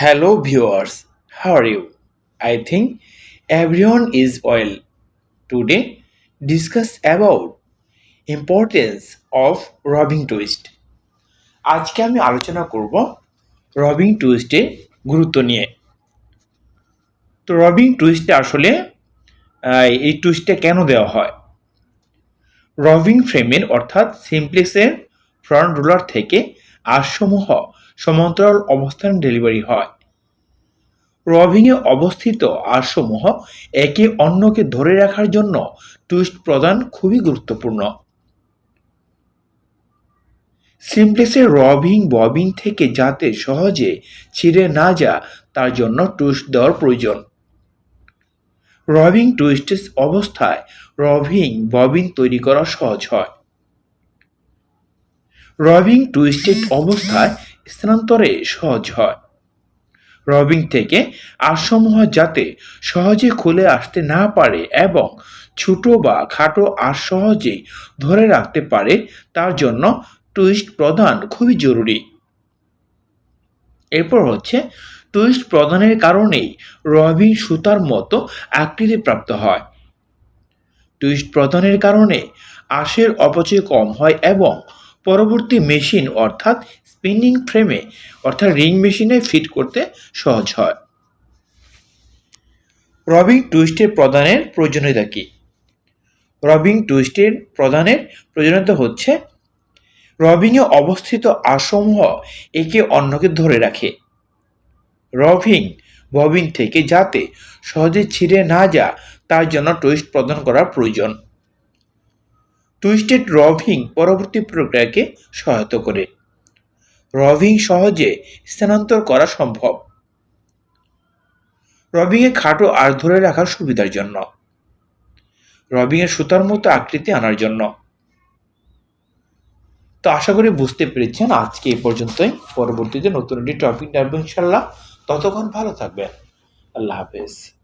Hello viewers, how are you? I think everyone is well. Today discuss about importance of রবিং twist আজকে আমি আলোচনা করব রবিং টুইস্টের গুরুত্ব নিয়ে তো রবিং টুইস্টে আসলে এই টুইস্টটা কেন দেওয়া হয় রবিং ফ্রেমের অর্থাৎ সিমপ্লেক্সের ফ্রন্ট রুলার থেকে আশসমূহ সমান্তরাল অবস্থান ডেলিভারি হয়। রবিংয়ে অবস্থিত আরসমূহ একে অন্যকে ধরে রাখার জন্য টুইস্ট প্রদান খুবই গুরুত্বপূর্ণ। সিমপ্লেক্সের রবিং ববিং থেকে যাতে সহজে ছিঁড়ে না যা তার জন্য টুইস্ট দেওয়ার প্রয়োজন। রবিং টুইস্টের অবস্থায় রবিং ববিন তৈরি করা সহজ হয়। রবিং টুইস্টেড অবস্থায় স্থানান্তরে সহজ হয়। রবিং থেকে আরসমূহ যাতে সহজে খুলে আসতে না পারে এবং ছোট বা খাটো আর সহজেই ধরে রাখতে পারে, তার জন্য টুইস্ট প্রদান খুবই জরুরি। এরপর হচ্ছে, টুইস্ট প্রদানের কারণেই রবিং সুতার মতো আকৃতি প্রাপ্ত হয়। টুইস্ট প্রদানের কারণে আঁশের অপচয় কম হয় এবং পরবর্তী মেশিন অর্থাৎ স্পিনিং ফ্রেমে, অর্থাৎ রিং মেশিনে ফিট করতে সহজ হয়। রবিং টুইস্টের প্রদানের প্রয়োজনীয়তা কী? রবিং টুইস্টের প্রদানের প্রয়োজনীয়তা হচ্ছে, রবিংয়ে অবস্থিত আসমূহ একে অন্যকে ধরে রাখে। রবিং ববিন থেকে যাতে সহজে ছিঁড়ে না যা তার জন্য টুইস্ট প্রদান করা প্রয়োজন। টুইস্টেড রবিং পরবর্তী প্রক্রিয়াকে সহায়তা করে। রবিং সহজে স্থানান্তর করা সম্ভব। রবিংয়ে খাটো আর ধরে রাখার সুবিধার জন্য। রবিংয়ের সুতার মতো আকৃতি আনার জন্য। তো আশা করি বুঝতে পেরেছেন। আজকে এই পর্যন্তই। পরবর্তীতে নতুন একটি টপিক নেব ইনশাল্লাহ ততক্ষণ ভালো থাকবেন। আল্লাহ হাফেজ।